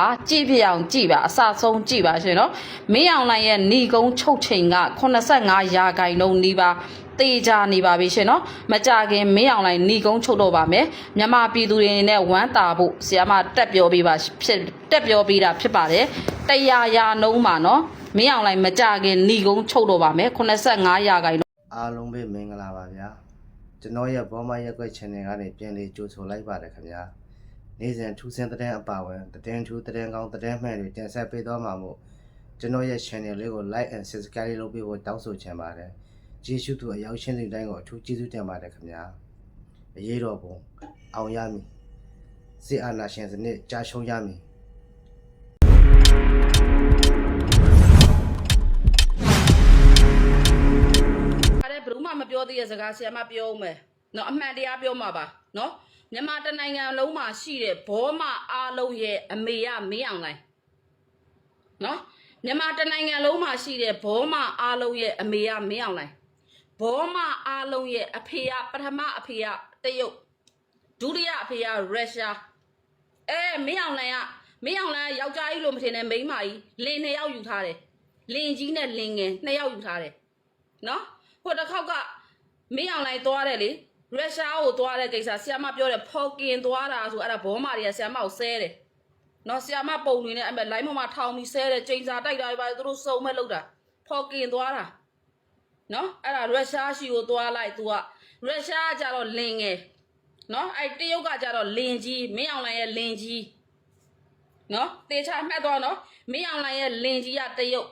အာကြည့်ပြအောင်ကြည့်ပါအစဆုံးကြည့်ပါရှင်နော်မင်းအောင်လိုင်ရဲ့ဏီကုန်းချုပ်ချိန်က85ရာခိုင်နှုန်းနီးပါတေချာနေပါပြီရှင်နော်မကြခင်မင်းအောင်လိုင်ဏီကုန်းချုပ်တော့ပါမယ်မြန်မာပြည်သူတွေနဲ့ဝမ်းတာဖို့ဆရာမတက်ပြောပေးပါဖြစ်တက်ပြောပေးတာဖြစ်ပါတယ်တရားရာနှုန်းပါနော်မင်းအောင်လိုင်မကြခင်ဏီကုန်းချုပ်တော့ပါမယ်85ရာခိုင်နှုန်းအားလုံးပဲမင်္ဂလာပါဗျာကျွန်တော်ရဲ့ဘောမရက်ွက် channel ကနေပြန်လေးကြိုဆိုလိုက်ပါတယ်ခင်ဗျာ နေ့စဉ်ထူးဆန်းတဲ့အပါဝင်သတင်းထူးသတင်းကောင်းသတင်းမှန်တွေတင်ဆက်ပေးသွားမှာမို့ကျွန်တော်ရဲ့ channel လေးကို like and subscribe လုပ်ပေးဖို့တောင်းဆိုချင်ပါတယ်ကျေးဇူးသူအရောက်ရှင်းတဲ့တိုင်းကိုအထူးကျေးဇူးတင်ပါတယ်ခင်ဗျာအရေးတော်ပုံအောင်ရမည်စစ်အာဏာရှင်စနစ်ကြာရှုံးရမည်အဲ့ဒါဘယ်သူမှမပြောသေးတဲ့စကားဆရာမပြောဦးမယ်နော်အမှန်တရားပြောမှာပါနော် မြန်မာတစ်နိုင်ငံလုံးမှာရှိတဲ့ဘောမအားလုံးရဲ့အမေရမင်းအောင်လိုင်းနော်မြန်မာတစ်နိုင်ငံလုံးမှာရှိတဲ့ဘောမအားလုံးရဲ့အမေရမင်းအောင်လိုင်းဘောမအားလုံးရဲ့အဖေရပထမအဖေရတရုတ်ဒုတိယအဖေရရုရှားအဲမင်းအောင်လိုင်းကမင်းအောင်လိုင်းကယောက်ျားကြီးလို့မထင်နဲ့မိန်းမကြီးလင်နှစ်ယောက်ယူထားတယ်လင်ကြီးနဲ့လင်ငယ်နှစ်ယောက်ယူထားတယ်နော်ဟိုတစ်ခေါက်ကမင်းအောင်လိုက်သွားတယ်လေ ရုရှားကိုသွားတဲ့ကိစ္စဆီယမပြောတယ်ဖော်ကင်သွားတာဆိုအဲ့ဒါဘောမာတွေကဆီယမကိုဆဲတယ်နော်ဆီယမပုံနေနဲ့အဲ့မဲ့လိုင်းမမထောင်ပြီးဆဲတယ်ချိန်စာတိုက်တာတွေပါသူတို့စုံမဲ့လောက်တာဖော်ကင်သွားတာနော်အဲ့ဒါရုရှားရှိကိုသွားလိုက် तू ကရုရှားကကြတော့လင်ငယ်နော်အဲ့တရုတ်ကကြတော့လင်ကြီးမင်းအောင်လိုင်ရဲ့လင်ကြီးနော်တေချာမှတ်သွားနော်မင်းအောင်လိုင်ရဲ့လင်ကြီးကတရုတ်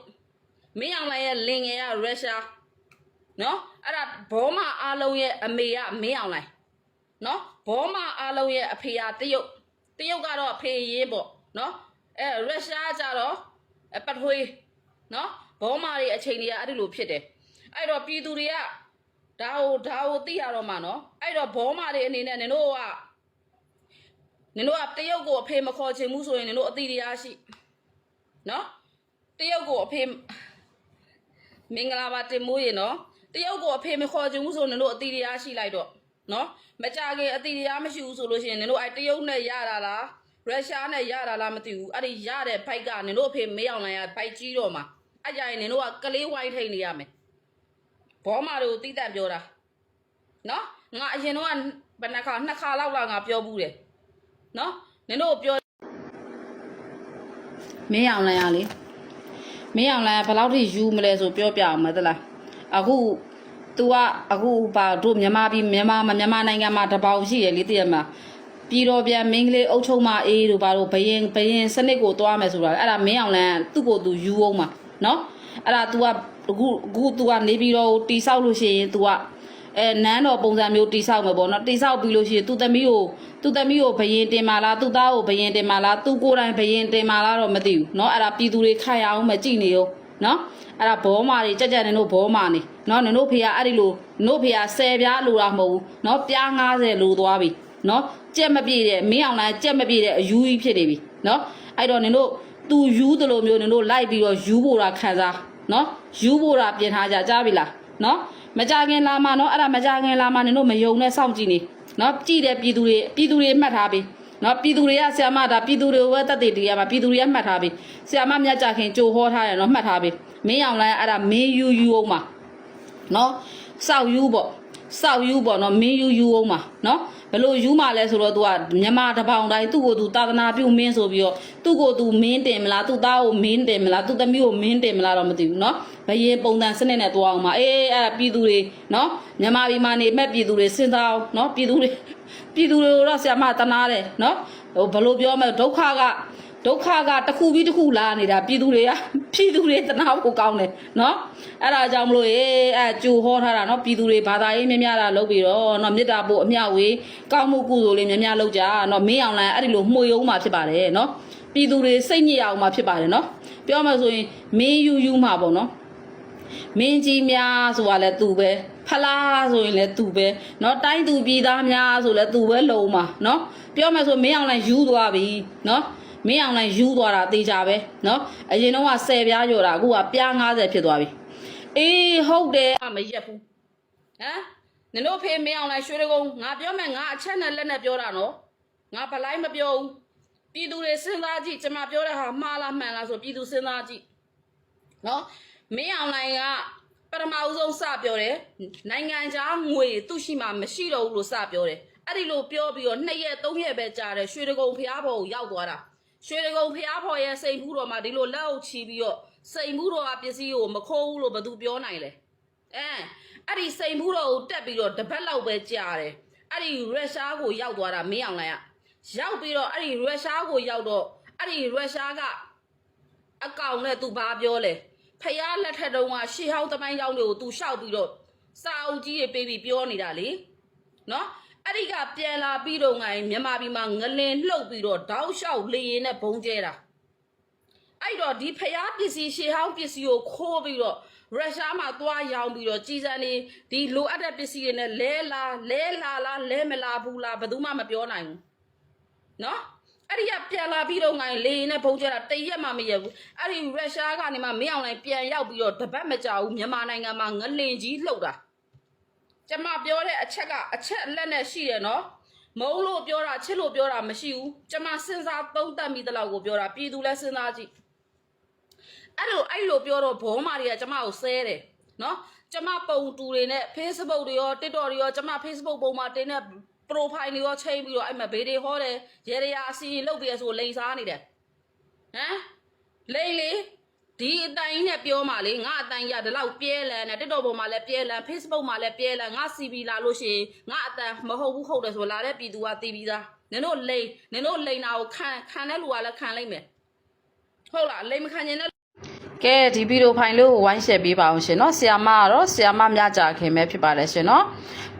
မင်းအောင်လိုင်ရဲ့လင်ငယ်ကရုရှား နော်အဲ့ဒါဘောမအားလုံးရဲ့အမေကမင်းအောင်လိုက်နော်ဘောမအားလုံးရဲ့အဖေကတရုတ်တရုတ်ကတော့အဖေရေးပေါ့နော်အဲရုရှားကကြတော့အပတ်ထွေးနော်ဘောမတွေအချိန်တွေကအဲ့ဒီလိုဖြစ်တယ်အဲ့တော့ပြည်သူတွေကဒါဟိုဒါဟိုသိရတော့မှာနော်အဲ့တော့ဘောမတွေအနေနဲ့နင်တို့ကနင်တို့ကတရုတ်ကိုအဖေမခေါ်ချင်ဘူးဆိုရင်နင်တို့အတိတရားရှိနော်တရုတ်ကိုအဖေမင်္ဂလာပါတင်မိုးရေနော် တရုတ်ကိုအဖေမခေါ်ချင်ဘူးဆိုရင်တို့အတီတရားရှိလိုက်တော့နော်မကြခင်အတီတရားမရှိဘူးဆိုလို့ရှိရင်တို့အဲတရုတ်နဲ့ရတာလားရုရှားနဲ့ရတာလားမသိဘူးအဲ့ဒီရတဲ့ဘိုက်ကနင်တို့အဖေမေးအောင်လိုက်ရဘိုက်ကြီးတော့မှာအဲ့ကြရင်နင်တို့ကကလေးဝိုင်းထိန်နေရမယ်ဘောမာတို့တိတက်ပြောတာနော်ငါအရင်တော့ကဘယ်နှခါနှစ်ခါလောက်လာငါပြောဘူးတယ်နော်နင်တို့ပြောမင်းအောင်လိုက်ရလေမင်းအောင်လိုင်းကဘယ်လောက်ထိယူမလဲဆိုပြောပြအောင်မသလား အခု तू ကအခုပါတို့မြန်မာပြည်မြန်မာမမြန်မာနိုင်ငံမှာတပေါင်ရှိတယ်လေတည့်ရမှာပြည်တော်ပြန်မင်းကလေးအုပ်ချုပ်မအေးတို့ဘာလို့ဘယင်ဘယင်စနစ်ကိုသွားမယ်ဆိုတာအဲ့ဒါမင်းအောင်လိုင်းကသူ့ကိုသူယူအောင်မှာနော်အဲ့ဒါ तू ကအခုအခု तू ကနေပြည်တော်ကိုတီဆောက်လို့ရှိရင် तू ကအဲနန်းတော်ပုံစံမျိုးတိဆောက်မှာပေါ့နော်တိဆောက်ပြီးလို့ရှိရင်သူ့သမီးကိုသူ့သမီးကိုဘယင်တင်မာလားသူ့သားကိုဘယင်တင်မာလားသူ့ကိုယ်တိုင်ဘယင်တင်မာလားတော့မသိဘူးเนาะအဲ့ဒါပြည်သူတွေခိုင်အောင်မကြည့်နေရော နော်အဲ့ဒါဘောမာတွေကြက်ကြက်နင်တို့ဘောမာနေနော်နင်တို့ဖေကအဲ့ဒီလိုနင်တို့ဖေက10ပြားလိုတာမဟုတ်ဘူးနော်ပြား90လိုသွားပြီနော်ကြက်မပြည့်တဲ့မင်းအောင်လိုင်းကြက်မပြည့်တဲ့အယူကြီးဖြစ်နေပြီနော်အဲ့တော့နင်တို့သူယူသလိုမျိုးနင်တို့လိုက်ပြီးတော့ယူဖို့တာခံစားနော်ယူဖို့တာပြင်ထားကြကြားပြီလားနော်မကြခင်လာမနော်အဲ့ဒါမကြခင်လာမနင်တို့မယုံနဲ့စောင့်ကြည့်နေနော်ကြည့်တဲ့ပြည်သူတွေပြည်သူတွေမှတ်ထားပြီ နော်ပြည်သူတွေကဆရာမဒါပြည်သူတွေကိုပဲတက်တည်တရားမှာပြည်သူတွေကမှတ်ထားပြီဆရာမမြတ်ကြခင်ကြိုဟောထားတယ်နော်မှတ်ထားပြီမင်းအောင်လိုင်းအဲ့ဒါမင်းယူယူအောင်မှာနော်စောက်ယူပေါ့ စောက်ယူပေါ့နော်မင်းယူယူအောင်ပါနော်ဘလို့ယူမှလဲဆိုတော့ तू ကမြမတပေါင်တိုင်းသူ့ကိုသူသာသနာပြုမင်းဆိုပြီးတော့သူ့ကိုသူမင်းတင်မလားသူ့သားကိုမင်းတင်မလားသူ့သမီးကိုမင်းတင်မလားတော့မသိဘူးနော်ဘရေပုံတန်စနစ်နဲ့သွားအောင်ပါအေးအဲ့ပြည်သူတွေနော်မြမပြည်မှာနေမဲ့ပြည်သူတွေစဉ်းစားအောင်နော်ပြည်သူတွေပြည်သူတွေကိုတော့ဆရာမတနာတယ်နော်ဟိုဘလို့ပြောမလဲဒုက္ခက ဒုက္ခကတစ်ခုပြီးတစ်ခုလာနေတာပြည်သူတွေကပြည်သူတွေတနာဖို့ကောင်းတယ်နော်အဲ့ဒါကြောင့်မလို့အေးအဲ့ကြိုဟောထားတာနော်ပြည်သူတွေဘာသာရေးများများတာလုပ်ပြီးတော့နော်မေတ္တာပို့အမျှဝေကောင်းမှုကုသိုလ်လေးများများလုပ်ကြနော်မင်းအောင်လိုင်းအဲ့ဒီလိုမှွေအောင်မှာဖြစ်ပါတယ်နော်ပြည်သူတွေစိတ်ညစ်အောင်မှာဖြစ်ပါတယ်နော်ပြောမှဆိုရင်မင်းယူယူမှာပေါ့နော် မင်းကြီးများဆိုတာလဲသူပဲဖလားဆိုရင်လဲသူပဲเนาะတိုင်းသူပြည်သားများဆိုလဲသူပဲလုံမှာเนาะပြောမယ်ဆိုမင်းအောင်လိုက်ယူသွားပြီเนาะ မင်းအောင်လိုင်းယူသွားတာတေးကြပဲနော်အရင်တော့က10ပြားယော်တာအခုကပြား90ဖြစ်သွားပြီအေးဟုတ်တယ်မရက်ဘူးဟမ်နင်တို့ဖေးမင်းအောင်လိုင်းရွှေတကုံငါပြောမယ်ငါအချက်နဲ့လက်နဲ့ပြောတာနော်ငါဘလိုက်မပြောဘူးပြည်သူတွေစဉ်းစားကြည့်ကျွန်မပြောတဲ့ဟာမှားလားမှန်လားဆိုပြည်သူစဉ်းစားကြည့်နော်မင်းအောင်လိုင်းကပထမဦးဆုံးစပြောတယ်နိုင်ငံခြားငွေသူ့ရှိမှမရှိတော့ဘူးလို့စပြောတယ်အဲ့ဒီလိုပြောပြီးတော့နှစ်ရက်သုံးရက်ပဲကြာတယ်ရွှေတကုံဖျားဘုံရောက်သွားတာ ရွှေတကုံဖျားဘော်ရဲ့စိန်ဖူးတော်မှာဒီလိုလက်အုပ်ချီပြီးတော့စိန်ဖူးတော်ကပစ္စည်းကိုမခိုးဘူးလို့ဘယ်သူပြောနိုင်လဲအဲအဲ့ဒီစိန်ဖူးတော်ကိုတက်ပြီးတော့တပတ်လောက်ပဲကြာတယ်အဲ့ဒီရုရှားကိုရောက်သွားတာမင်းအောင်လိုင်ကရောက်ပြီးတော့အဲ့ဒီရုရှားကိုရောက်တော့အဲ့ဒီရုရှားကအကောင်နဲ့သူဘာပြောလဲဖယားလက်ထက်တုန်းကရှေးဟောင်းသမိုင်းကြောင်းတွေကိုသူရှောက်ပြီးတော့စာအုပ်ကြီးတွေပေးပြီးပြောနေတာလေနော် အဲ့ဒီကပြန်လာပြီးတော့ငိုင်းမြန်မာပြည်မှာငလင်လှုပ်ပြီးတော့တောက်လျှောက်လေရင်နဲ့ဘုံကျဲတာအဲ့တော့ဒီဖယားပစ္စည်းရှေးဟောင်းပစ္စည်းကိုခိုးပြီးတော့ရုရှားမှာသွားရောင်းပြီးတော့ကြီးစံနေဒီလိုအပ်တဲ့ပစ္စည်းတွေနဲ့လဲလာလဲလာလားလဲမလာဘူးလားဘယ်သူမှမပြောနိုင်ဘူးနော်အဲ့ဒီကပြန်လာပြီးတော့ငိုင်းလေရင်နဲ့ဖုံးကျတာတရက်မှမရဘူးအဲ့ဒီရုရှားကနေမှမင်းအောင်လိုင်းပြန်ရောက်ပြီးတော့တပတ်မကြာဘူးမြန်မာနိုင်ငံမှာငလင်ကြီးလှုပ်တာ ကျမပြောတဲ့အချက်ကအချက်အလက်နဲ့ရှိတယ်နော်မုံလို့ပြောတာချစ်လို့ပြောတာမရှိဘူးကျမစဉ်းစားသုံးသပ်မိသလောက်ကိုပြောတာပြည်သူလည်းစဉ်းစားကြည့်အဲ့လိုအဲ့လိုပြောတော့ဘောမာတွေကကျမကိုဆဲတယ်နော်ကျမပုံတူတွေနဲ့ Facebook တွေရော TikTok တွေရောကျမ Facebook ပုံမှာတင်တဲ့ profile တွေရောချိန်ပြီးတော့အဲ့မှာဘေးတွေဟောတယ်ရေရရာအစီရင်လုပ်ပြီးရဆိုလိန်စားနေတယ်ဟမ်လိန်လေ ဒီအတိုင်းနဲ့ပြောမှလေငါအတိုင်းရဒီလောက်ပြဲလန်နဲ့ TikTok ပေါ်မှာလည်းပြဲလန် Facebook မှာလည်းပြဲလန်ငါ CV လာလို့ရှိရင်ငါအတန်မဟုတ်ဘူးဟုတ်တယ်ဆိုလာတဲ့ပြည်သူကသိပြီးသားနင်တို့လိန်နင်တို့လိန်တာကိုခံခံတဲ့လူကလည်းခံလိုက်မယ်ဟုတ်လားလိန်မခံရင်လည်း ကဲဒီဗီဒီယိုဖိုင်လေးကိုဝိုင်းရှယ်ပေးပါအောင်ရှင်เนาะဆီယာမကတော့ဆီယာမမြကြခင်ပဲဖြစ်ပါတယ်ရှင်เนาะ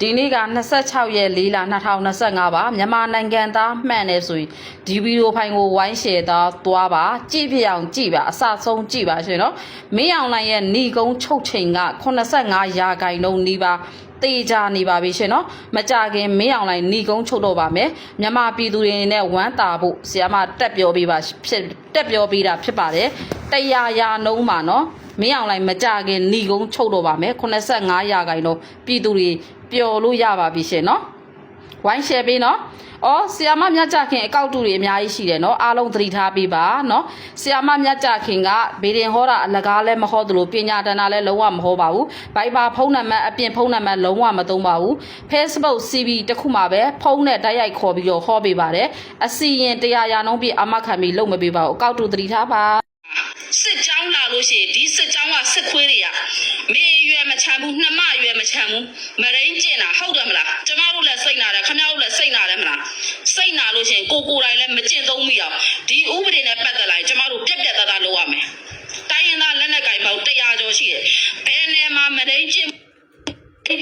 ဒီနေ့က26ရက်4လ2025ပါမြန်မာနိုင်ငံသားမှန်တယ်ဆိုရင်ဒီဗီဒီယိုဖိုင်ကိုဝိုင်းရှယ်တော့သွားပါကြည့်ပြအောင်ကြည့်ပါအစဆုံးကြည့်ပါရှင်เนาะမင်းအောင်လိုင်ရဲ့ဏီကုန်းချုပ်ချိန်က85ရာခိုင်နှုန်းနီးပါ တေချာနေပါပြီရှင်နော်မကြခင်မင်းအောင်လိုင်းညီကုန်းချုပ်တော့ပါမယ်မြမပြည်သူတွေနဲ့ဝမ်းတာဖို့ဆရာမတက်ပြောပေးပါဖြစ်တက်ပြောပေးတာဖြစ်ပါတယ်တရားရာနှုံးပါနော်မင်းအောင်လိုင်းမကြခင်ညီကုန်းချုပ်တော့ပါမယ်85ရာခိုင်တော့ပြည်သူတွေပျော်လို့ရပါပြီရှင်နော် ဝိုင်းရှယ်ပေးနော်။အော်ဆီယာမမြတ်ကြခင်အကောက်တူတွေအများကြီးရှိတယ်နော်။အားလုံးသတိထားပေးပါနော်။ဆီယာမမြတ်ကြခင်ကဘေဒင်ဟောတာအလကားလည်းမဟောသလိုပညာတဏလည်းလုံးဝမဟောပါဘူး။ဘိုင်ဘာဖုန်းနံပါတ်အပြင်ဖုန်းနံပါတ်လုံးဝမသုံးပါဘူး။ Facebook CV တစ်ခုမှပဲဖုန်းနဲ့တိုက်ရိုက်ခေါ်ပြီးတော့ဟောပေးပါတယ်။အစီရင်တရားရာနှုန်းပြအမခံပြီးလုပ်မပေးပါဘူး။အကောက်တူသတိထားပါ။ စစ်ကြောင်းလာလို့ရှိရင်ဒီစစ်ကြောင်းကစစ်ခွေးတွေကမေရွယ်မချမ်းဘူးနှမရွယ်မချမ်းဘူးမရင်းကျင်တာဟုတ်တယ်မလားကျမတို့လည်းစိတ်နာတယ်ခင်ဗျားတို့လည်းစိတ်နာတယ်မလားစိတ်နာလို့ရှိရင်ကိုကိုယ်တိုင်လည်းမကျင့်သုံးမိအောင်ဒီဥပဒေနဲ့ပတ်သက်လာရင်ကျမတို့ပြက်ပြက်သားသားလုပ်ရမယ်တိုင်းရင်းသားလက်နက်ကင်ပေါင်း100ကျော်ရှိတယ်ဘယ်နယ်မှာမရင်းကျင်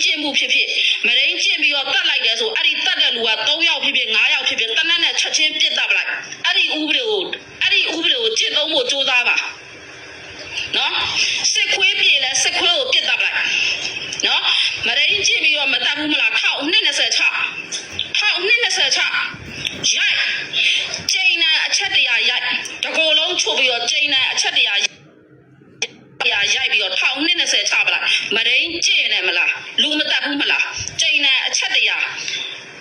ကျင့်မှုဖြစ်ဖြစ်မရင်းကျင့်ပြီးတော့တတ်လိုက်တယ်ဆိုအဲ့ဒီတတ်တဲ့လူက3ယောက်ဖြစ်ဖြစ်5ယောက်ဖြစ်ဖြစ်တနက်နဲ့ချက်ချင်းပြစ်တတ်ပလိုက်အဲ့ဒီဥပဒေကိုအဲ့ဒီဥပဒေကိုကျင့်သုံးဖို့ကြိုးစားပါ နော်စစ်ခွေးပြေလဲစစ်ခွေးကိုပြစ်တတ်ပလိုက်နော်မရင်းကျင့်ပြီးတော့မတတ်ဘူးမလားထောက်220ချထောက်220ချရိုက်ချိန်နိုင်အချက်တရာရိုက်တကိုယ်လုံးချုပ်ပြီးတော့ချိန်နိုင်အချက်တရာရိုက်ရာရိုက်ပြီးတော့ထောင်နှစ်20ချပလားမရင်းကျင့်နေမလားလူမတက်ဘူးမလားကျိန်တဲ့အချက်တရာ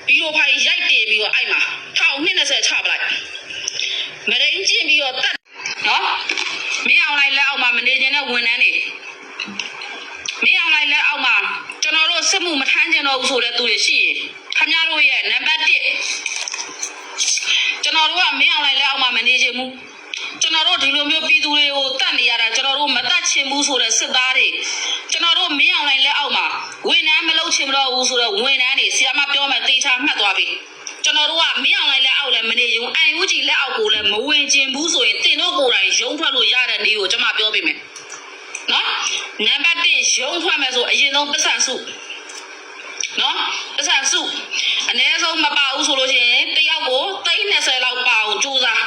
ဘီလိုဖိုင်ရိုက်တင်ပြီးတော့အဲ့မှာထောင်နှစ်20ချပလိုက်မရင်းကျင့်ပြီးတော့တက်နော်မင်း အောင်လိုက်လက်အောက်မှာမနေခြင်းနဲ့ဝန်ထမ်းတွေမင်းအောင်လိုက်လက်အောက်မှာကျွန်တော်တို့စစ်မှုမထမ်းကျင်တော့ဘူးဆိုတဲ့သူတွေရှိရင်ခင်ဗျားတို့ရဲ့နံပါတ်1ကျွန်တော်တို့ကမင်းအောင်လိုက်လက်အောက်မှာမနေခြင်းဘူးကျွန်တော်တို့ဒီလိုမျိုးပြည်သူတွေကိုတတ်နေရတာကျွန်တော်တို့မတတ်ချင်ဘူးဆိုတဲ့စစ်သားတွေကျွန်တော်တို့မင်းအောင်လိုက်လက်အောက်မှာဝန်ထမ်းမလုပ်ချင်တော့ဘူးဆိုတော့ဝန်ထမ်းတွေဆီယာမပြောမှတေချာမှတ်သွားပြီ ကျွန်တော်တို့ကမင်းအောင်လိုက်လက်အောက်လည်းမနေရင်အိုင်ဦးကြီးလက်အောက်ကိုလည်းမဝင်ချင်ဘူးဆိုရင်တင်တို့ကိုယ်တိုင်ရုံးထွက်လို့ရတဲ့နေ့ကိုကျွန်မပြောပေးမယ်နော်နံပါတ်1ရုံးထွက်မယ်ဆိုအရင်ဆုံးပတ်စံစုနော်ပတ်စံစုအနည်းဆုံးမပါဘူးဆိုလို့ရှိရင်တယောက်ကို30လောက်ပါအောင်ကြိုးစား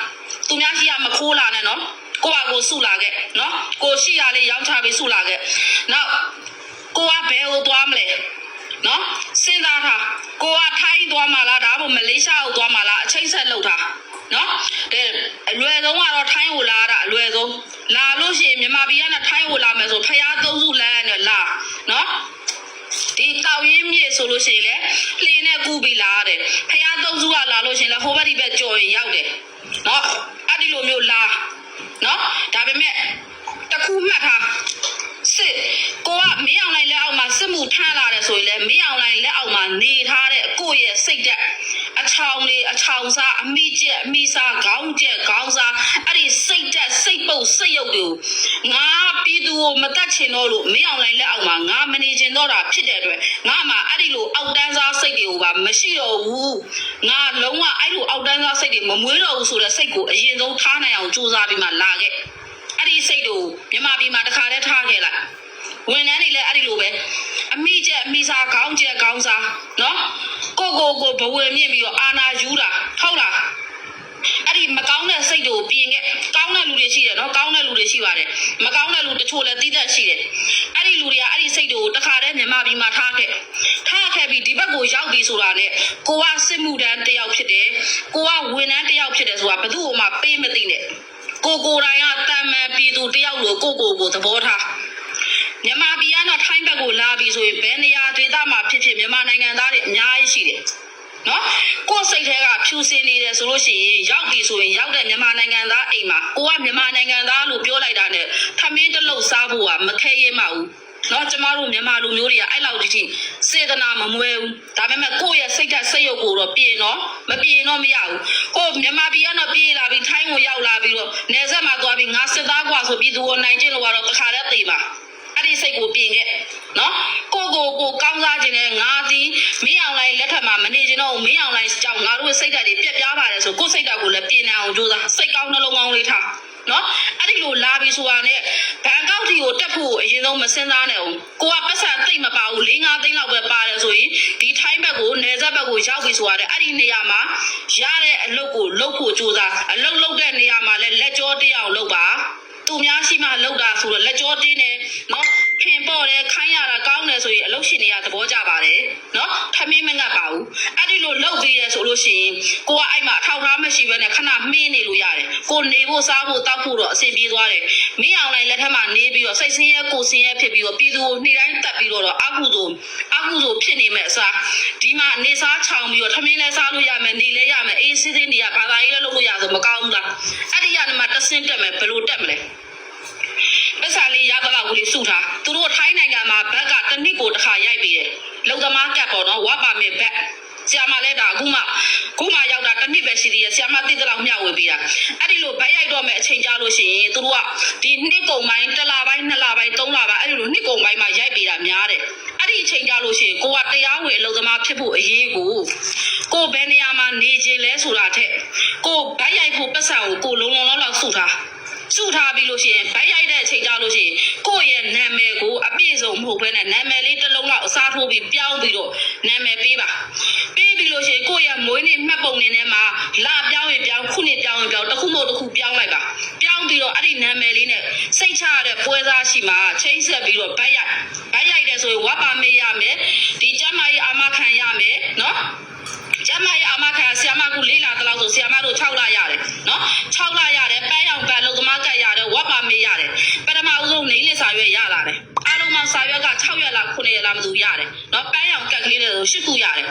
သူများရှိရမခိုးလာနဲ့နော်ကိုကကိုစုလာခဲ့နော်ကိုရှိရလေးရောင်းချပြီးစုလာခဲ့နောက်ကိုကဘယ်ကိုသွားမလဲ နော်စဉ်းစားထားကိုကထိုင်းသွားမှာလားဒါမှမဟုတ်မလေးရှားကိုသွားမှာလားအချိန်ဆက်လုပ်ထားနော်တဲ့အလွယ်ဆုံးကတော့ထိုင်းကိုလာတာအလွယ်ဆုံးလာလို့ရှိရင်မြန်မာပြည်ကနေထိုင်းကိုလာမယ်ဆိုဖျားသုံးစုလမ်းနဲ့လာနော်ဒီတောက်ရင်းမြေဆိုလို့ရှိရင်လေလှင်းနဲ့ကူးပြီးလာရတယ်ဖះသုံးစုကလာလို့ရှိရင်လေဟိုဘက်ဒီဘက်ကြော်ရင်ရောက်တယ်နော်အဲ့ဒီလိုမျိုးလာနော်ဒါပေမဲ့တစ်ခုမှတ်ထား စစ်ကိုကမင်းအောင်လိုက်လက်အောက်မှာစစ်မှုထမ်းလာတယ်ဆိုရင်လေမင်းအောင်လိုက်လက်အောက်မှာနေထားတဲ့ကိုယ့်ရဲ့စိတ်ဓာတ်အချောင်လေးအချောင်စားအမိကျက်အမိစားခေါင်းကျက်ခေါင်းစားအဲ့ဒီစိတ်ဓာတ်စိတ်ပုတ်စိတ်ရုပ်တွေကိုငါပြည်သူကိုမတတ်ချင်တော့လို့မင်းအောင်လိုက်လက်အောက်မှာငါမနေချင်တော့တာဖြစ်တဲ့အတွက်ငါမှအဲ့ဒီလိုအောက်တန်းစားစိတ်တွေကိုပါမရှိတော့ဘူးငါလုံးဝအဲ့လိုအောက်တန်းစားစိတ်တွေမမွေးတော့ဘူးဆိုတဲ့စိတ်ကိုအရင်ဆုံးထားနိုင်အောင်ကြိုးစားပြီးမှလာခဲ့အဲ့ဒီစိတ်တို့မြန်မာ ပြည်မှာတခါတည်းထားခဲ့လိုက်ဝန်ထမ်းတွေလည်းအဲ့ဒီလိုပဲအမိကျက်အမိစားခေါင်းကျက်ခေါင်းစားနော်ကိုကိုကိုဘဝမြင့်ပြီးတော့အာနာယူတာဟုတ်လားအဲ့ဒီမကောင်းတဲ့စိတ်တွေကိုပြင်ခဲ့ကောင်းတဲ့လူတွေရှိတယ်နော်ကောင်းတဲ့လူတွေရှိပါတယ်မကောင်းတဲ့လူတချို့လည်းသိတတ်ရှိတယ်အဲ့ဒီလူတွေကအဲ့ဒီစိတ်တွေကိုတခါတည်းမြန်မာပြည်မှာထားခဲ့ထားခဲ့ပြီးဒီဘက်ကိုရောက်ပြီဆိုတာနဲ့ကိုကစစ်မှုတန်းတစ်ယောက်ဖြစ်တယ်ကိုကဝန်ထမ်းတစ်ယောက်ဖြစ်တယ်ဆိုတာဘယ်သူ့မှပေးမသိနဲ့ ကိုကိုယ်တိုင်ကတမန်ပြည်သူတယောက်လိုကိုကိုကိုသဘောထားမြန်မာပြည်ကတော့ထိုင်းဘက်ကိုလာပြီဆိုရင်ဘယ်နေရာဒေသမှာဖြစ်ဖြစ်မြန်မာနိုင်ငံသားတွေအများကြီးရှိတယ်နော်ကိုယ်စိတ်ထဲကဖြူစင်နေတယ်ဆိုလို့ရှိရင်ရောက်ပြီဆိုရင်ရောက်တဲ့မြန်မာနိုင်ငံသားအိမ်မှာကိုကမြန်မာနိုင်ငံသားလို့ပြောလိုက်တာနဲ့ထမင်းတစ်လုံးစားဖို့ကမခဲရဲမဘူးနော်ကျမတို့မြန်မာလူမျိုးတွေကအဲ့လောက်ဒီထိ စေတနာမမွဲဘူးဒါပေမဲ့ကိုယ့်ရဲ့စိတ်ဓာတ်စိတ်ရုပ်ကိုတော့ပြင်တော့မပြင်တော့မရဘူးဟိုမြန်မာပြည်ကတော့ပြေးလာပြီးထိုင်းကိုရောက်လာပြီးတော့နေဆက်မှာသွားပြီးငါစစ်သားกว่าဆိုပြီးသူကိုနိုင်ကျင့်လို့ကတော့တခါတည်းသေပါအဲ့ဒီစိတ်ကိုပြင်ခဲ့နော်ကိုကိုကိုကောင်းစားခြင်းနဲ့ငါသည်မင်းအောင်လိုက်လက်ထက်မှာမနေခြင်းတော့ဘူးမင်းအောင်လိုက်ကြောင့်ငါတို့ရဲ့စိတ်ဓာတ်တွေပြက်ပြားပါတယ်ဆိုကိုယ်စိတ်ဓာတ်ကိုလည်းပြင်နေအောင်ကြိုးစားစိတ်ကောင်းနှလုံးကောင်းလေးထား နော်အဲ့ဒီလိုလာပြီးဆိုတာနဲ့ဘန်ကောက်တီကိုတက်ဖို့အရင်ဆုံးမစင်စားနဲ့အောင်ကိုကပတ်စံသိမ့်မပါဘူး၄၅သိန်းလောက်ပဲပါတယ်ဆိုရင်ဒီထိုင်းဘက်ကိုနေဆက်ဘက်ကိုရောက်ပြီဆိုရတယ်အဲ့ဒီနေရာမှာရတဲ့အလုပ်ကိုလုပ်ဖို့ကြိုးစားအလုပ်လုပ်တဲ့နေရာမှာလည်းလက်ကြောတင်းအောင်လုပ်ပါသူများရှိမှလုပ်တာဆိုတော့လက်ကြောတင်းနေနော် ခင်ပေါ့တယ်ခိုင်းရတာကောင်းတယ်ဆိုရင်အလုပ်ရှင်တွေကသဘောကျပါတယ်နော်ထမင်းမငတ်ပါဘူးအဲ့ဒီလိုလုပ်ပြီးရဲဆိုလို့ရှိရင်ကိုကအဲ့မှာအထောက်အထားမရှိဘဲနဲ့ခဏမှင်းနေလို့ရတယ်ကိုနေဖို့စားဖို့တောက်ဖို့တော့အဆင်ပြေသွားတယ်မင်းအောင်လိုက်လက်ထက်မှာနေပြီးတော့စိတ်ဆင်းရဲကိုယ်ဆင်းရဲဖြစ်ပြီးတော့ပြည်သူကိုနှိတိုင်းတက်ပြီးတော့အကုသို့အကုသို့ဖြစ်နေမဲ့အစားဒီမှာနေစားချောင်ပြီးတော့ထမင်းလဲစားလို့ရမယ်နေလဲရမယ်အေးစစ်စစ်နေရဘာသာရေးလဲလုပ်လို့ရဆိုမကောင်းဘူးလားအဲ့ဒီကနေမှတဆင်းတက်မယ်ဘယ်လိုတက်မလဲပတ်စာလေးရပါလော က်လေးစုထားသူတို့ထိုင်းနိုင်ငံမှာဘက်ကတစ်နှစ်ကိုတစ်ခါရိုက်ပြီးတယ်လုံသမားကတ်ပေါ့နော်ဝါပါမယ်ဘက်ဆရာမလဲဒါအခုမှခုမှရောက်တာတစ်နှစ်ပဲရှိသေးတယ်ဆရာမသိတဲ့လောက်မျှဝေပြီးတာအဲ့ဒီလိုဘက်ရိုက်တော့မယ်အချိန်ကြာလို့ရှိရင်သူတို့ကဒီနှစ်ကုံပိုင်းတစ်လပိုင်းနှစ်လပိုင်းသုံးလပိုင်းအဲ့ဒီလိုနှစ်ကုံပိုင်းမှာရိုက်ပြီးတာများတယ်အဲ့ဒီအချိန်ကြာလို့ရှိရင်ကိုကတရားဝင်အလုံသမားဖြစ်ဖို့အရေးကိုကိုဘယ်နေရာမှာနေခြင်းလဲဆိုတာထက်ကိုဘက်ရိုက်ဖို့ပတ်စံကိုကိုလုံလုံလောက်လောက်စုထား စုထားပြီးလို့ရှိရင်ဗိုက်ရိုက်တဲ့အချိန်ကြလို့ရှိရင်ကိုယ့်ရဲ့နာမည်ကိုအပြည့်စုံမဟုတ်ဘဲနဲ့နာမည်လေးတစ်လုံးလောက်အစားထိုးပြီးပြောင်းပြီးတော့နာမည်ပေးပါပေးပြီးလို့ရှိရင်ကိုယ့်ရဲ့မွေးနေ့မှတ်ပုံနေထဲမှာလာပြောင်းရင်ပြောင်းခုနှစ်ပြောင်းရင်ပြောင်းတစ်ခုမဟုတ်တစ်ခုပြောင်းလိုက်ပါပြောင်းပြီးတော့အဲ့ဒီနာမည်လေးနဲ့စိတ်ချရတဲ့ပွဲစားရှိမှာချိန်ဆက်ပြီးတော့ဗိုက်ရိုက်ဗိုက်ရိုက်တယ်ဆိုရင်ဝတ်ပါမေးရမယ်ဒီကျမကြီးအာမခံရမယ်နော်ကျမရဲ့အမခါဆီယမကူလေးလာတလောက်ဆိုဆီယမတို့6လရတယ်နော်6လရတယ်ပန်းရောင်ပန်းလုံသမားကတ်ရတယ်ဝတ်ပါမေးရတယ်ပထမဦးဆုံးနေလစ်စာရွက်ရလာတယ်အားလုံးမှစာရွက်က6ရက်လား9ရက်လားမသိဘူးရတယ်နော်ပန်းရောင်ကတ်က လေးတွေဆို8ခုရတယ်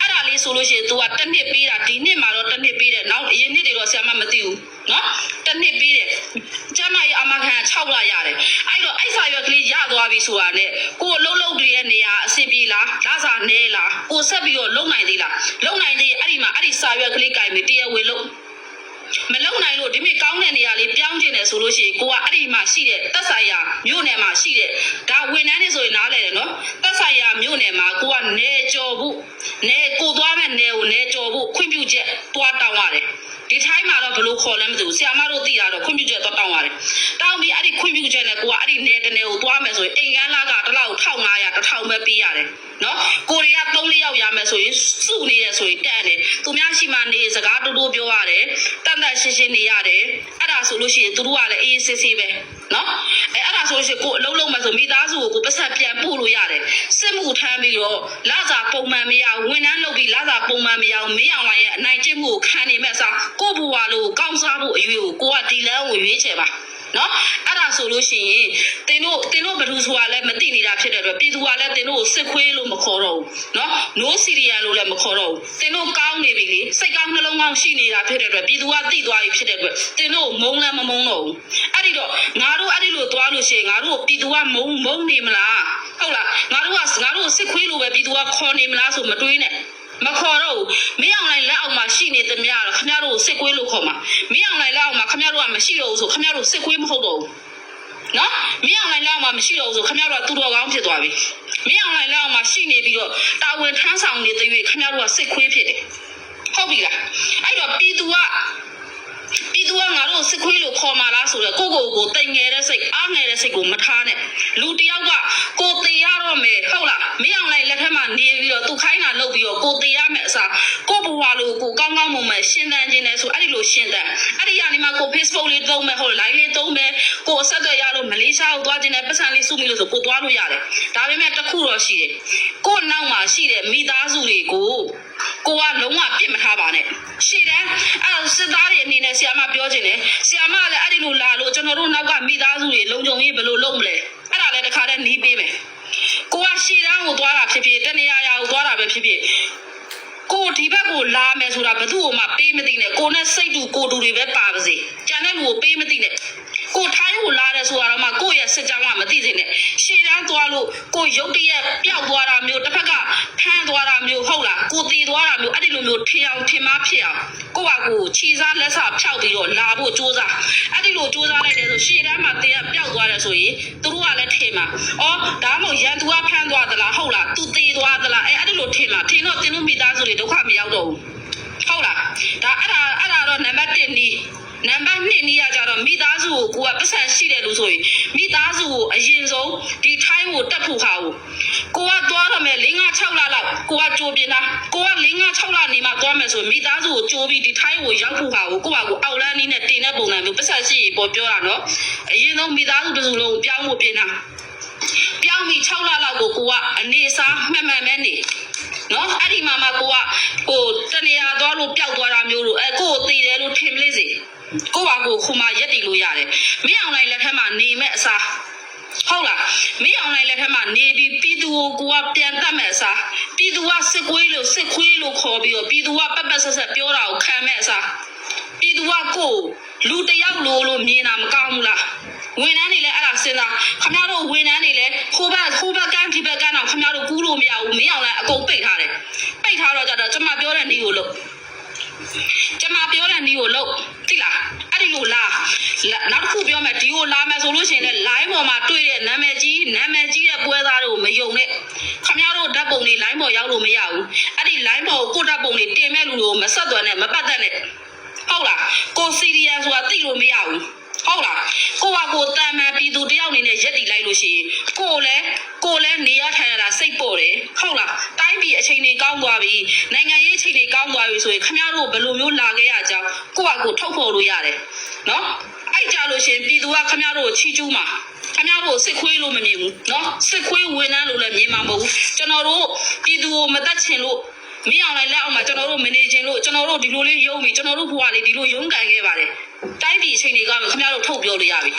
အဲ့ဒါလေးဆိုလို့ရှိရင် तू ကတစ်နှစ်ပေးတာဒီနှစ်မှာတော့တစ်နှစ်ပေးတယ်နောက်အရင်နှစ်တွေတော့ဆီယမမသိဘူးနော်တစ်နှစ်ပေးတယ်ကျမရဲ့အမခါ6လရတယ်အဲ့တော့အဲ့စာရွက်ကလေးရသွားပြီဆိုတာနဲ့ကိုယ်လုံးလုံးတွေရဲ့နေရာအဆင်ပြေလားလာစာနဲလားကိုဆက်ပြီးတော့လုံနိုင်သေးလားလုံနိုင်သေးရင်အဲ့ဒီမှာအဲ့ဒီစာရွက်ကလေးကင်ပြီးတရားဝင်လို့ မလုံနိုင်လို့ဒီမိကောင်းတဲ့နေရာလေးပြောင်းကျင်တယ်ဆိုလို့ရှိရင်ကိုကအဲ့ဒီမှာရှိတဲ့တက်ဆိုင်ရာမြို့နယ်မှာရှိတဲ့ဒါဝန်ထမ်းတွေဆိုရင်နားလဲတယ်နော်တက်ဆိုင်ရာမြို့နယ်မှာကိုကနေကြော်ဖို့နေကိုသွားမဲ့နေကိုနေကြော်ဖို့ခွင့်ပြုချက်သွားတောင်းရတယ် ဒီထိုင်းမှာတော့ဘယ်လိုခေါ်လဲမသိဘူးဆရာမတို့သိတာတော့ခွင့်ပြုချက်သွားတောင်းရတယ်တောင်းပြီးအဲ့ဒီခွင့်ပြုချက်နဲ့ကိုကအဲ့ဒီနေတနေကိုသွားမယ်ဆိုရင်အိမ်ကန်းလာကတစ်လောက်1500 1000ပဲပေးရတယ်နော်ကိုတွေက3လယောက်ရမယ်ဆိုရင်စုနေရဆိုရင်တန့်တယ်သူများရှိမှနေစကားတူတူပြောရတယ်တန်တန်ရှင်းရှင်းနေရတယ်အဲ့ဒါဆိုလို့ရှိရင်သူတို့ကလည်းအေးအေးဆေးဆေးပဲ နော်အဲအဲ့ဒါဆိုလို့ရှိရင်ကိုအလုံးလုံးမှဆိုမိသားစုကိုကိုပတ်ဆက်ပြန်ပို့လို့ရတယ်စစ်မှုထမ်းပြီးတော့လာစာပုံမှန်မရဝန်ထမ်းလုပ်ပြီးလာစာပုံမှန်မရအောင်မင်းအောင်လိုင်းရဲ့အနိုင်ကျင့်မှုကိုခံနေမဲ့အစားကိုဘွားလို့ကောင်းစားဖို့အရွေးကိုကိုကဒီလန်းကိုရွေးချယ်ပါ နော်အဲ့ဒါဆိုလို့ရှိရင်တင်တို့တင်တို့ဘယ်သူဆိုတာလဲမသိနေတာဖြစ်တဲ့အတွက်ပြည်သူကလည်းတင်တို့ကိုစစ်ခွေးလို့မခေါ်တော့ဘူးနော် no serial လို့လည်းမခေါ်တော့ဘူးတင်တို့ကောင်းနေပြီလေစိတ်ကောင်းနှလုံးကောင်းရှိနေတာဖြစ်တဲ့အတွက်ပြည်သူကသိသွားပြီဖြစ်တဲ့အတွက်တင်တို့မုန်းလည်းမမုန်းတော့ဘူးအဲ့ဒီတော့ငါတို့အဲ့ဒီလိုသွားလို့ရှိရင်ငါတို့ပြည်သူကမုန်းမုန်းနေမလားဟုတ်လားငါတို့ကငါတို့စစ်ခွေးလို့ပဲပြည်သူကခေါ်နေမလားဆိုမတွေးနဲ့ မခေါ်တော့ဘူးမင်းအောင်လိုက်လက်အောက်မှာရှိနေသမျှတော့ခမရတို့ကိုစစ်ကွေးလို့ခေါ်မှာမင်းအောင်လိုက်လက်အောက်မှာခမရတို့ကမရှိတော့ဘူးဆိုခမရတို့စစ်ကွေးမဟုတ်တော့ဘူးနော်မင်းအောင်လိုက်လက်အောက်မှာမရှိတော့ဘူးဆိုခမရတို့ကသူတော်ကောင်းဖြစ်သွားပြီမင်းအောင်လိုက်လက်အောက်မှာရှိနေပြီးတော့တာဝန်ထမ်းဆောင်နေသေး၍ခမရတို့ကစစ်ခွေးဖြစ်တယ်ဟုတ်ပြီလားအဲ့တော့ပြည်သူက ပြည်သူကငါတို့စစ်ခွေးလို့ခေါ်มาလားဆိုတော့ကိုကိုကိုတိမ်ငယ်တဲ့စိတ်အားငယ်တဲ့စိတ်ကိုမထားနဲ့လူတစ်ယောက်ကကိုသေးရတော့မယ်ဟုတ်လားမင်းအောင်လိုက်လက်ထက်မှာနေပြီးတော့သူခိုင်းတာလုပ်ပြီးတော့ကိုသေးရမယ်အစားကိုဘဝလို့ကိုကောင်းကောင်းမွန်မွန်ရှင်းတန်းခြင်းနဲ့ဆိုအဲ့ဒီလိုရှင်းတန်းအဲ့ဒီကနေမှကို Facebook လေးသုံးမယ်ဟုတ်လား line လေးသုံးမယ်ကိုအဆက်အသွယ်ရလို့မလေးရှားကိုသွားခြင်းနဲ့ပတ်စံလေးစုမိလို့ဆိုကိုသွားလို့ရတယ်ဒါပေမဲ့တစ်ခုတော့ရှိတယ်ကိုနောက်မှာရှိတဲ့မိသားစုတွေကို ကိုကလုံးဝပြစ်မထားပါနဲ့ရှေ့တန်းအဲ့တော့စစ်သားတွေအနေနဲ့ဆရာမပြောခြင်းတယ်ဆရာမကလည်းအဲ့ဒီလိုလာလို့ကျွန်တော်တို့နောက်ကမိသားစုတွေလုံခြုံရေးဘယ်လိုလုပ်မလဲအဲ့ဒါလည်းတစ်ခါတည်းနီးပေးမယ်ကိုကရှေ့တန်းကိုသွားတာဖြစ်ဖြစ်တနေရာရာကိုသွားတာပဲဖြစ်ဖြစ်ကိုဒီဘက်ကိုလာမယ်ဆိုတာဘယ်သူ့ကိုမှပေးမသိနဲ့ကိုနဲ့စိတ်တူကိုတူတွေပဲပါပါစေကျန်တဲ့လူကိုပေးမသိနဲ့ကိုထိုင်းကိုလာတယ်ဆိုတာတော့မှကိုယ့်ရဲ့စစ်ကြောင်းကမသိစေနဲ့ရှေ့တန်းသွားလို့ကိုရုတ်တရက်ပျောက်သွားတာမျိုးတစ်ဖက်ကဖမ်းသွားတာမျိုးဟုတ်လားကိုတည်သွားတာ မျိုးအဲ့ဒီလိုမျိုးထင်အောင်ထင်မှားဖြစ်အောင်ကိုကကိုခြေစားလက်စားဖြောက်ပြီးတော့လာဖို့စူးစမ်းအဲ့ဒီလိုစူးစမ်းလိုက်တယ်ဆိုရှေ့တန်းမှာတင်ကပျောက်သွားတယ်ဆိုရင်သူတို့ကလည်းထင်မှာအော်ဒါမှမဟုတ်ရန်သူကဖမ်းသွားသလားဟုတ်လားသူတည်သွားသလားအဲ့အဲ့ဒီလိုထင်မှာထင်တော့တင်တို့မိသားစုတွေဒုက္ခမရောက်တော့ဘူးဟုတ်လားဒါအဲ့ဒါအဲ့ဒါတော့နံပါတ်1နီး နံပါတ်2နီးကကြတော့မိသားစုကိုကိုကပတ်စံရှိတယ်လို့ဆိုရင်မိသားစုကိုအရင်ဆုံးဒီထိုင်းကိုတက်ဖို့ခါကိုကိုကသွားတော့မယ်၄၅6လလောက်ကိုကကြိုးပြင်းတာကိုက၄၅6လနေမှသွားမယ်ဆိုရင်မိသားစုကိုကြိုးပြီးဒီထိုင်းကိုရောက်ဖို့ခါကိုကိုကကိုအောက်လန်းနီးနဲ့တင်တဲ့ပုံစံမျိုးပတ်စံရှိရင်ပေါ်ပြောတာနော်အရင်ဆုံးမိသားစုတစ်စုလုံးကိုပြောင်းဖို့ပြင်တာပြောင်းပြီး6လလောက်ကိုကိုကအနေစားမှတ်မှန်ပဲနေနော်အဲ့ဒီမှာမှကိုကကိုတနေရာသွားလို့ပျောက်သွားတာမျိုးလို့အဲကိုကိုသိတယ်လို့ထင်မလေးစေ ကိုကကိုခုမှရက်တည်လို့ရတယ်မင်းအောင်လိုက်လက်ထက်မှာနေမဲ့အစားဟုတ်လားမင်းအောင်လိုက်လက်ထက်မှာနေပြီးပြည်သူကိုကိုကပြန်တတ်မဲ့အစားပြည်သူကစစ်ကွေးလို့စစ်ခွေးလို့ခေါ်ပြီးတော့ပြည်သူကပက်ပက်ဆက်ဆက်ပြောတာကိုခံမဲ့အစားပြည်သူကကိုလူတစ်ယောက်လိုလို့မြင်တာမကောင်းဘူးလားဝန်ထမ်းတွေလည်းအဲ့ဒါစဉ်းစားခမရတို့ဝန်ထမ်းတွေလည်းခိုးဘက်ခိုးဘက်ကန်းဒီဘက်ကန်းတော့ခမရတို့ကူးလို့မရဘူးမင်းအောင်လည်းအကုန်ပိတ်ထားတယ်ပိတ်ထားတော့ကြတော့ကျွန်မပြောတဲ့နေကိုလို့ ကျွန်မပြောတဲ့နေကိုလို့သိလားအဲ့ဒီလိုလားလာနောက်တစ်ခုပြောမယ်ဒီကိုလာမယ်ဆိုလို့ရှိရင်လည်း line ပေါ်မှာတွေ့တဲ့နာမည်ကြီးနာမည်ကြီးတဲ့ပွဲသားတွေကိုမယုံနဲ့ခမရတို့ဓာတ်ပုံတွေ line ပေါ်ရောက်လို့မရဘူးအဲ့ဒီ line ပေါ်ကိုကိုယ့်ဓာတ်ပုံတွေတင်မဲ့လူတွေကိုမဆက်သွယ်နဲ့မပတ်သက်နဲ့ဟုတ်လားကိုစီရီယန်ဆိုတာသိလို့မရဘူး ဟုတ်လားကိုကကိုတာမန်ပြည်သူတယောက်အနေနဲ့ရက်တည်လိုက်လို့ရှိရင်ကိုလည်းကိုလည်းနေရထိုင်ရတာစိတ်ပေါ်တယ်ဟုတ်လားတိုင်းပြည်အခြေအနေကောင်းသွားပြီနိုင်ငံရေးအခြေအနေကောင်းသွားပြီဆိုရင်ခမရတို့ဘယ်လိုမျိုးလာခဲ့ရကြအောင်ကိုကကိုထုတ်ဖော်လို့ရတယ်နော်အဲ့ကြလို့ရှင်ပြည်သူကခမရတို့ချီးကျူးမှာခမရတို့စစ်ခွေးလို့မမြင်ဘူးနော်စစ်ခွေးဝန်ထမ်းလို့လည်းမြင်မှာမဟုတ်ဘူးကျွန်တော်တို့ပြည်သူကိုမတတ်ချင်လို့မင်းအောင်လိုက်လက်အောင်မှာကျွန်တော်တို့မနေချင်လို့ကျွန်တော်တို့ဒီလိုလေးယုံပြီကျွန်တော်တို့ဘဝလေးဒီလိုယုံကန်ခဲ့ပါတယ် တိုင်းပြည်အချိန်တွေကခင်ဗျားတို့ထုတ်ပြောလို့ရပြီ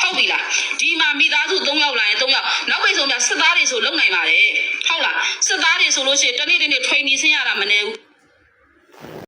ဟုတ်ပြီလားဒီမှာမိသားစု၃ယောက်လာရင်၃ယောက်နောက်ပိတ်ဆုံးပြစစ်သားတွေဆိုလုံနိုင်ပါတယ်ဟုတ်လားစစ်သားတွေဆိုလို့ရှိရင်တနေ့တနေ့ training ဆင်းရတာမနေဘူး